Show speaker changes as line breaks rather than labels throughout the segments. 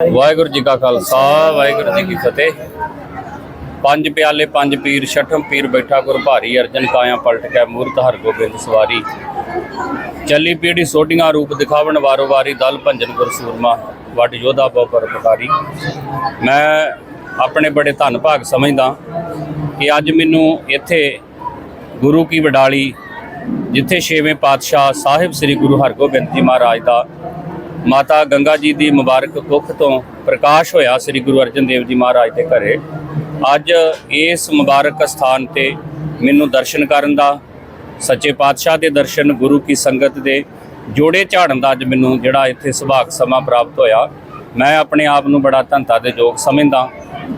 ਵਾਹਿਗੁਰੂ ਜੀ ਕਾ ਖਾਲਸਾ, ਵਾਹਿਗੁਰੂ ਜੀ ਕੀ ਫਤਿਹ। ਪੰਜ ਪਿਆਲੇ, ਪੰਜ ਪੀਰ, ਛਠਮ ਪੀਰ ਬੈਠਾ ਗੁਰ ਭਾਰੀ ਅਰਜਨ ਕਾਇਆ ਪਲਟ ਕੇ ਮੂਰਤ ਹਰ ਗੋਬਿੰਦ ਸਵਾਰੀ। ਚੱਲੀ ਪੀੜੀ ਸੋਢੀਆਂ ਰੂਪ ਦਿਖਾਵਣ ਵਾਰੋ ਵਾਰੀ ਦਲ ਭੰਜਨ ਗੁਰ ਸੂਰਮਾ, ਵੱਡ ਯੋਧਾ ਬਹੁ ਪਰਪਕਾਰੀ ਮੈਂ ਆਪਣੇ ਬੜੇ ਧੰਨ ਭਾਗ ਸਮਝਦਾ ਕਿ ਅੱਜ ਮੈਨੂੰ ਇੱਥੇ ਗੁਰੂ ਕੀ ਵਡਾਲੀ, ਜਿੱਥੇ ਛੇਵੇਂ ਪਾਤਸ਼ਾਹ ਸਾਹਿਬ ਸ੍ਰੀ ਗੁਰੂ ਹਰਗੋਬਿੰਦ ਜੀ ਮਹਾਰਾਜ ਦਾ ਮਾਤਾ ਗੰਗਾ ਜੀ ਦੀ ਮੁਬਾਰਕ ਕੁੱਖ ਤੋਂ ਪ੍ਰਕਾਸ਼ ਹੋਇਆ ਸ੍ਰੀ ਗੁਰੂ ਅਰਜਨ ਦੇਵ ਜੀ ਮਹਾਰਾਜ ਦੇ ਘਰੇ। ਅੱਜ ਇਸ ਮੁਬਾਰਕ ਸਥਾਨ ਤੇ ਮੈਨੂੰ ਦਰਸ਼ਨ ਕਰਨ ਦਾ, ਸੱਚੇ ਪਾਤਸ਼ਾਹ ਦੇ ਦਰਸ਼ਨ, ਗੁਰੂ ਕੀ ਸੰਗਤ ਦੇ ਜੋੜੇ ਝਾੜਨ ਦਾ ਅੱਜ ਮੈਨੂੰ ਜਿਹੜਾ ਇੱਥੇ ਸੁਭਾਗ ਸਮਾਂ ਪ੍ਰਾਪਤ ਹੋਇਆ। ਮੈਂ ਆਪਣੇ ਆਪ ਨੂੰ ਬੜਾ ਧੰਤਾ ਦੇ ਯੋਗ ਸਮਝਦਾ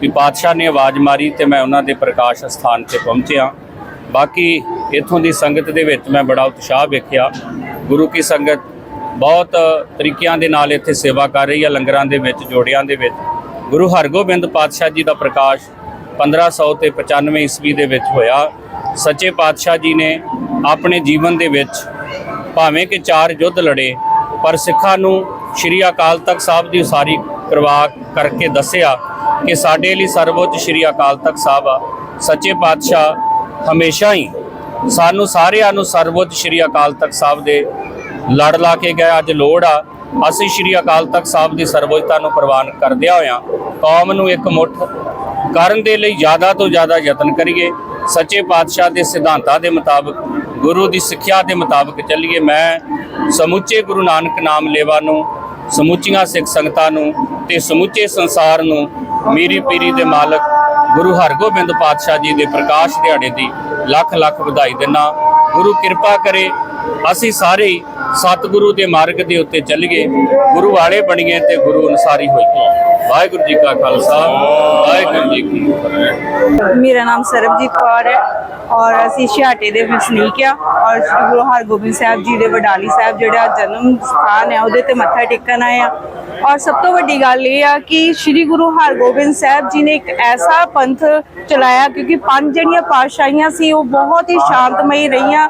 ਕਿ ਪਾਤਸ਼ਾਹ ਨੇ ਆਵਾਜ਼ ਮਾਰੀ ਤੇ ਮੈਂ ਉਹਨਾਂ ਦੇ ਪ੍ਰਕਾਸ਼ ਸਥਾਨ ਤੇ ਪਹੁੰਚਿਆ। ਬਾਕੀ ਇੱਥੋਂ ਦੀ ਸੰਗਤ ਦੇ ਵਿੱਚ ਮੈਂ ਬੜਾ ਉਤਸ਼ਾਹ ਵੇਖਿਆ। ਗੁਰੂ ਕੀ ਸੰਗਤ ਬਹੁਤ ਤਰੀਕਿਆਂ ਦੇ ਨਾਲ ਇੱਥੇ ਸੇਵਾ ਕਰ ਰਹੀ ਹੈ, ਲੰਗਰਾਂ ਦੇ ਵਿੱਚ, ਜੋੜਿਆਂ ਦੇ ਵਿੱਚ। ਗੁਰੂ ਹਰਗੋਬਿੰਦ ਪਾਤਸ਼ਾਹ ਜੀ ਦਾ ਪ੍ਰਕਾਸ਼ 1500 ਤੇ 95 ਈਸਵੀ ਦੇ ਵਿੱਚ ਹੋਇਆ। ਸੱਚੇ ਪਾਤਸ਼ਾਹ ਜੀ ਨੇ ਆਪਣੇ ਜੀਵਨ ਦੇ ਵਿੱਚ ਭਾਵੇਂ ਕਿ ਚਾਰ ਯੁੱਧ ਲੜੇ, ਪਰ ਸਿੱਖਾਂ ਨੂੰ ਸ਼੍ਰੀ ਅਕਾਲ ਤਖਤ ਸਾਹਿਬ ਦੀ ਉਸਾਰੀ ਕਰਵਾ ਕਰਕੇ ਦੱਸਿਆ ਕਿ ਸਾਡੇ ਲਈ ਸਰਵਉੱਚ ਸ਼੍ਰੀ ਅਕਾਲ ਤਖਤ ਸਾਹਿਬ ਆ। ਸੱਚੇ ਪਾਤਸ਼ਾਹ ਹਮੇਸ਼ਾ ਹੀ ਸਾਨੂੰ ਸਾਰਿਆਂ ਨੂੰ ਸਰਵਉੱਚ ਸ਼੍ਰੀ ਅਕਾਲ ਤਖਤ ਸਾਹਿਬ ਦੇ ਲੜ ਲਾ ਕੇ ਗਏ, ਅੱਜ ਲੋੜ ਆ। ਅਸੀਂ ਸ਼੍ਰੀ ਅਕਾਲ ਤਖਤ ਸਾਹਿਬ ਦੀ ਸਰਵਉੱਚਤਾ ਨੂੰ ਪ੍ਰਵਾਨ ਕਰਦਿਆਂ ਹੋਇਆਂ ਕੌਮ ਨੂੰ ਇੱਕ ਮੁੱਠ ਕਰਨ ਦੇ ਲਈ ਜ਼ਿਆਦਾ ਤੋਂ ਜ਼ਿਆਦਾ ਯਤਨ ਕਰੀਏ। ਸੱਚੇ ਪਾਤਸ਼ਾਹ ਦੇ ਸਿਧਾਂਤਾਂ ਦੇ ਮੁਤਾਬਕ, ਗੁਰੂ ਦੀ ਸਿੱਖਿਆ ਦੇ ਮੁਤਾਬਕ ਚੱਲੀਏ। ਮੈਂ ਸਮੁੱਚੇ ਗੁਰੂ ਨਾਨਕ ਨਾਮ ਲੇਵਾ ਨੂੰ, ਸਮੁੱਚੀਆਂ ਸਿੱਖ ਸੰਗਤਾਂ ਨੂੰ ਤੇ ਸਮੁੱਚੇ ਸੰਸਾਰ ਨੂੰ ਮੀਰੀ ਪੀਰੀ ਦੇ ਮਾਲਕ ਗੁਰੂ ਹਰਗੋਬਿੰਦ ਪਾਤਸ਼ਾਹ ਜੀ ਦੇ ਪ੍ਰਕਾਸ਼ ਦਿਹਾੜੇ ਦੀ ਲੱਖ ਲੱਖ ਵਧਾਈ ਦਿੰਨਾ ਗੁਰੂ ਕਿਰਪਾ ਕਰੇ, ਅਸੀਂ ਸਾਰੇ ਸਤਿਗੁਰੂ ਦੇ ਮਾਰਗ ਦੇ ਉੱਤੇ ਚੱਲੀਏ ਗੁਰੂ ਵਾਲੇ ਬਣੀਏ ਤੇ ਗੁਰੂ ਅਨਸਾਰੀ ਹੋਈਏ ਵਾਹਿਗੁਰੂ ਜੀ ਕਾ ਖਾਲਸਾ, ਵਾਹਿਗੁਰੂ ਜੀ ਕੀ ਫਤਿਹ।
ਮੇਰਾ ਨਾਮ ਸਰਬਜੀਤ ਕੌਰ ਹੈ ਔਰ ਅਸੀਂ ਛਿਆਟੇ ਦੇ ਵਸਨੀਕ ਆ ਔਰ ਗੁਰੂ ਹਰਗੋਬਿੰਦ ਸਾਹਿਬ ਜੀ ਦੇ ਵਡਾਲੀ ਸਾਹਿਬ ਜਿਹੜਾ ਜਨਮ ਸਥਾਨ ਹੈ ਉਹਦੇ ਤੇ ਮੱਥਾ ਟੇਕਣ ਆਏ ਆ। ਔਰ ਸਭ ਤੋਂ ਵੱਡੀ ਗੱਲ ਇਹ ਆ ਕਿ ਸ੍ਰੀ ਗੁਰੂ ਹਰਗੋਬਿੰਦ ਸਾਹਿਬ ਜੀ ਨੇ ਇੱਕ ਐਸਾ ਪੰਥ ਚਲਾਇਆ ਕਿਉਂਕਿ ਪੰਜ ਜਿਹੜੀਆਂ ਪਾਤਸ਼ਾਹੀਆਂ ਸੀ ਉਹ ਬਹੁਤ ਹੀ ਸ਼ਾਂਤਮਈ ਰਹੀਆਂ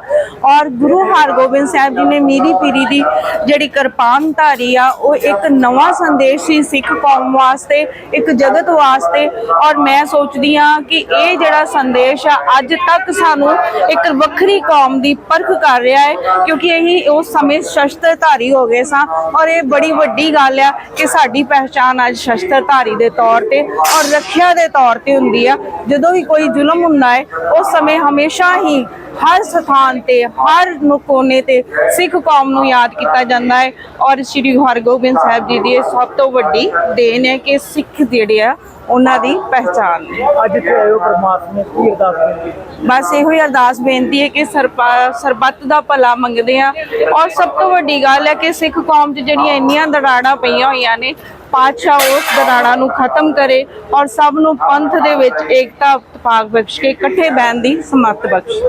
ਔਰ ਗੁਰੂ ਹਰਗੋਬਿੰਦ ਸਾਹਿਬ ਜੀ ਨੇ ਮੀਰੀ ਪੀਰੀ ਦੀ ਜਿਹੜੀ ਕਿਰਪਾਨ ਧਾਰੀ ਆ, ਉਹ ਇੱਕ ਨਵਾਂ ਸੰਦੇਸ਼ ਸੀ ਸਿੱਖ ਕੌਮ ਵਾਸਤੇ, ਇੱਕ ਜਗਤ ਵਾਸਤੇ ਔਰ ਮੈਂ ਸੋਚਦੀ ਆ ਕਿ ਇਹ ਜਿਹੜਾ ਸੰਦੇਸ਼ ਆ, ਅੱਜ ਤੱਕ ਸਾਨੂੰ ਇੱਕ ਵੱਖਰੀ ਕੌਮ ਦੀ ਪਰਖ ਕਰ ਰਿਹਾ ਹੈ ਕਿਉਂਕਿ ਅਸੀਂ ਉਸ ਸਮੇਂ ਸ਼ਸਤਰਧਾਰੀ ਹੋ ਗਏ ਸਾਂ ਔਰ ਇਹ ਬੜੀ ਵੱਡੀ ਗੱਲ ਆ ਕਿ ਸਾਡੀ ਪਹਿਚਾਨ ਅੱਜ ਸ਼ਸਤਰਧਾਰੀ ਦੇ ਤੌਰ ਤੇ ਔਰ ਰੱਖਿਆ ਦੇ ਤੌਰ ਤੇ ਹੁੰਦੀ ਆ। ਜਦੋਂ ਵੀ ਕੋਈ ਜ਼ੁਲਮ ਹੁੰਦਾ ਹੈ, ਉਸ ਸਮੇਂ ਹਮੇਸ਼ਾ ਹੀ ਹਰ ਸਥਾਨ ਤੇ, ਹਰ ਨੁ- ਕੋਨੇ ਤੇ ਸਿੱਖ ਕੌਮ ਨੂੰ ਯਾਦ ਕੀਤਾ ਜਾਂਦਾ ਹੈ। ਔਰ ਸ੍ਰੀ ਹਰਗੋਬਿੰਦ ਸਾਹਿਬ ਜੀ ਦੀ ਇਹ ਸਭ ਤੋਂ ਵੱਡੀ ਦੇਣ ਹੈ ਕਿ ਸਿੱਖ ਜਿਹੜੇ ਆ ਉਹਨਾਂ ਦੀ ਪਹਿਚਾਨ
ਅੱਜ ਇੱਥੇ ਆਇਓ ਪਰਮਾਤਮਾ ਕੀ ਅਰਦਾਸ ਕੀਤੀ?
ਬਸ ਇਹੋ ਹੀ ਅਰਦਾਸ ਬੇਨਤੀ ਹੈ ਕਿ ਸਰਪਾ- ਸਰਬੱਤ ਦਾ ਭਲਾ ਮੰਗਦੇ ਆ ਔਰ ਸਭ ਤੋਂ ਵੱਡੀ ਗੱਲ ਹੈ ਕਿ ਸਿੱਖ ਕੌਮ 'ਚ ਜਿਹੜੀਆਂ ਇੰਨੀਆਂ ਦਰਾੜਾਂ ਪਈਆਂ ਹੋਈਆਂ ਨੇ ਪਾਤਸ਼ਾਹ ਉਸ ਦਰਾੜਾਂ ਨੂੰ ਖਤਮ ਕਰੇ ਔਰ ਸਭ ਨੂੰ ਪੰਥ ਦੇ ਵਿੱਚ ਏਕਤਾ ਇਤਫਾਕ ਬਖਸ਼ ਕੇ ਇਕੱਠੇ ਬਹਿਣ ਦੀ ਸਮੱਤ ਬਖਸ਼ੇ।